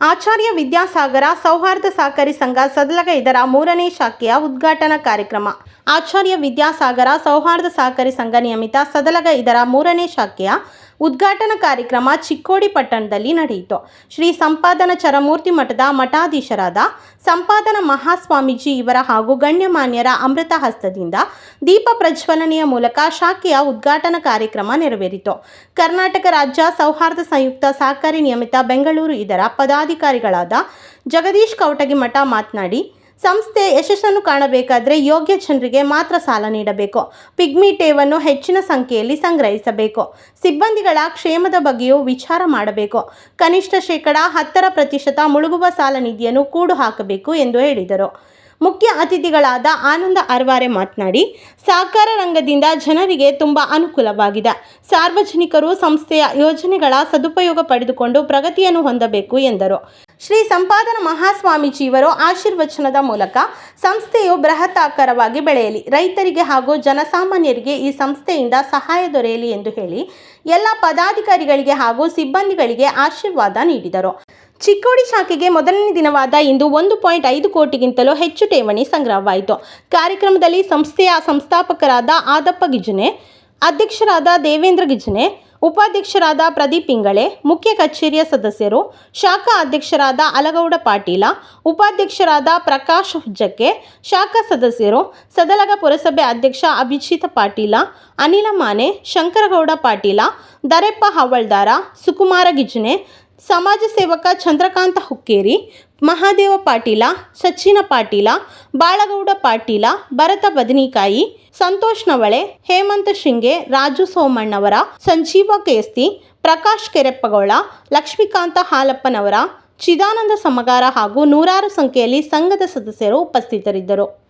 ಆಚಾರ್ಯ ವಿದ್ಯಾಸಾಗರ ಸೌಹಾರ್ದ ಸಹಕಾರಿ ಸಂಘ ಸದಲಗ ಇದರ ಮೂರನೇ ಶಾಖೆಯ ಉದ್ಘಾಟನಾ ಕಾರ್ಯಕ್ರಮ. ಆಚಾರ್ಯ ವಿದ್ಯಾಸಾಗರ ಸೌಹಾರ್ದ ಸಹಕಾರಿ ಸಂಘ ನಿಯಮಿತ ಸದಲಗ ಇದರ ಮೂರನೇ ಶಾಖೆಯ ಉದ್ಘಾಟನಾ ಕಾರ್ಯಕ್ರಮ ಚಿಕ್ಕೋಡಿ ಪಟ್ಟಣದಲ್ಲಿ ನಡೆಯಿತು. ಶ್ರೀ ಸಂಪಾದನ ಚರಮೂರ್ತಿ ಮಠದ ಮಠಾಧೀಶರಾದ ಸಂಪಾದನ ಮಹಾಸ್ವಾಮೀಜಿ ಇವರ ಹಾಗೂ ಗಣ್ಯಮಾನ್ಯರ ಅಮೃತ ಹಸ್ತದಿಂದ ದೀಪ ಪ್ರಜ್ವಲನೆಯ ಮೂಲಕ ಶಾಖೆಯ ಉದ್ಘಾಟನಾ ಕಾರ್ಯಕ್ರಮ ನೆರವೇರಿತು. ಕರ್ನಾಟಕ ರಾಜ್ಯ ಸೌಹಾರ್ದ ಸಂಯುಕ್ತ ಸಹಕಾರಿ ನಿಯಮಿತ ಬೆಂಗಳೂರು ಇದರ ಪದಾಧಿಕಾರಿಗಳಾದ ಜಗದೀಶ್ ಕೌಟಗಿ ಮಠ ಮಾತನಾಡಿ ಸಂಸ್ಥೆ ಯಶಸ್ಸನ್ನು ಕಾಣಬೇಕಾದರೆ ಯೋಗ್ಯ ಜನರಿಗೆ ಮಾತ್ರ ಸಾಲ ನೀಡಬೇಕು. ಪಿಗ್ಮಿ ಟೇವನ್ನು ಹೆಚ್ಚಿನ ಸಂಖ್ಯೆಯಲ್ಲಿ ಸಂಗ್ರಹಿಸಬೇಕು. ಸಿಬ್ಬಂದಿಗಳ ಕ್ಷೇಮದ ಬಗ್ಗೆಯೂ ವಿಚಾರ ಮಾಡಬೇಕು. ಕನಿಷ್ಠ ಶೇಕಡ ಹತ್ತರ ಪ್ರತಿಶತ ಮುಳುಗುವ ಸಾಲ ನಿಧಿಯನ್ನು ಕೂಡು ಹಾಕಬೇಕು ಎಂದು ಹೇಳಿದರು. ಮುಖ್ಯ ಅತಿಥಿಗಳಾದ ಆನಂದ ಅರ್ವಾರೆ ಮಾತನಾಡಿ, ಸಹಕಾರ ರಂಗದಿಂದ ಜನರಿಗೆ ತುಂಬ ಅನುಕೂಲವಾಗಿದೆ. ಸಾರ್ವಜನಿಕರು ಸಂಸ್ಥೆಯ ಯೋಜನೆಗಳ ಸದುಪಯೋಗ ಪಡೆದುಕೊಂಡು ಪ್ರಗತಿಯನ್ನು ಹೊಂದಬೇಕು ಎಂದರು. ಶ್ರೀ ಸಂಪಾದನ ಮಹಾಸ್ವಾಮೀಜಿಯವರು ಆಶೀರ್ವಚನದ ಮೂಲಕ ಸಂಸ್ಥೆಯು ಬೃಹತ್ತಾಕಾರವಾಗಿ ಬೆಳೆಯಲಿ. ರೈತರಿಗೆ ಹಾಗೂ ಜನಸಾಮಾನ್ಯರಿಗೆ ಈ ಸಂಸ್ಥೆಯಿಂದ ಸಹಾಯ ದೊರೆಯಲಿ ಎಂದು ಹೇಳಿ ಎಲ್ಲ ಪದಾಧಿಕಾರಿಗಳಿಗೆ ಹಾಗೂ ಸಿಬ್ಬಂದಿಗಳಿಗೆ ಆಶೀರ್ವಾದ ನೀಡಿದರು. ಚಿಕ್ಕೋಡಿ ಶಾಖೆಗೆ ಮೊದಲನೇ ದಿನವಾದ ಇಂದು ಒಂದು ಪಾಯಿಂಟ್ ಐದು ಕೋಟಿಗಿಂತಲೂ ಹೆಚ್ಚು ಠೇವಣಿ ಸಂಗ್ರಹವಾಯಿತು. ಕಾರ್ಯಕ್ರಮದಲ್ಲಿ ಸಂಸ್ಥೆಯ ಸಂಸ್ಥಾಪಕರಾದ ಆದಪ್ಪ ಗಿಜನೆ ಅಧ್ಯಕ್ಷರಾದ ದೇವೇಂದ್ರ ಗಿಜನೆ ಉಪಾಧ್ಯಕ್ಷರಾದ ಪ್ರದೀಪ್ ಇಂಗಳೆ ಮುಖ್ಯ ಕಚೇರಿಯ ಸದಸ್ಯರು, ಶಾಖಾ ಅಧ್ಯಕ್ಷರಾದ ಅಲಗೌಡ ಪಾಟೀಲ, ಉಪಾಧ್ಯಕ್ಷರಾದ ಪ್ರಕಾಶ್ ಹುಜ್ಜಕ್ಕೆ ಶಾಖಾ ಸದಸ್ಯರು, ಸದಲಗ ಪುರಸಭೆ ಅಧ್ಯಕ್ಷ ಅಭಿಜಿತ್ ಪಾಟೀಲ, ಅನಿಲ ಮಾನೆ, ಶಂಕರಗೌಡ ಪಾಟೀಲ, ದರೆಪ್ಪ ಹವಳ್ದಾರ, ಸುಕುಮಾರ ಗಿಜ್ನೆ ಸಮಾಜ ಸೇವಕ ಚಂದ್ರಕಾಂತ ಹುಕ್ಕೇರಿ, ಮಹಾದೇವ ಪಾಟೀಲ ಸಚ್ಚಿನ ಪಾಟೀಲ, ಬಾಳಗೌಡ ಪಾಟೀಲ, ಭರತ ಬದನಿಕಾಯಿ, ಸಂತೋಷ್ ನವಳೆ, ಹೇಮಂತ ಶಿಂಗೆ, ರಾಜು ಸೋಮಣ್ಣವರ, ಸಂಜೀವ ಕೇಸ್ತಿ, ಪ್ರಕಾಶ್ ಕೆರೆಪ್ಪಗೌಳ, ಲಕ್ಷ್ಮೀಕಾಂತ ಹಾಲಪ್ಪನವರ, ಚಿದಾನಂದ ಸಮಗಾರ ಹಾಗೂ ನೂರಾರು ಸಂಖ್ಯೆಯಲ್ಲಿ ಸಂಘದ ಸದಸ್ಯರು ಉಪಸ್ಥಿತರಿದ್ದರು.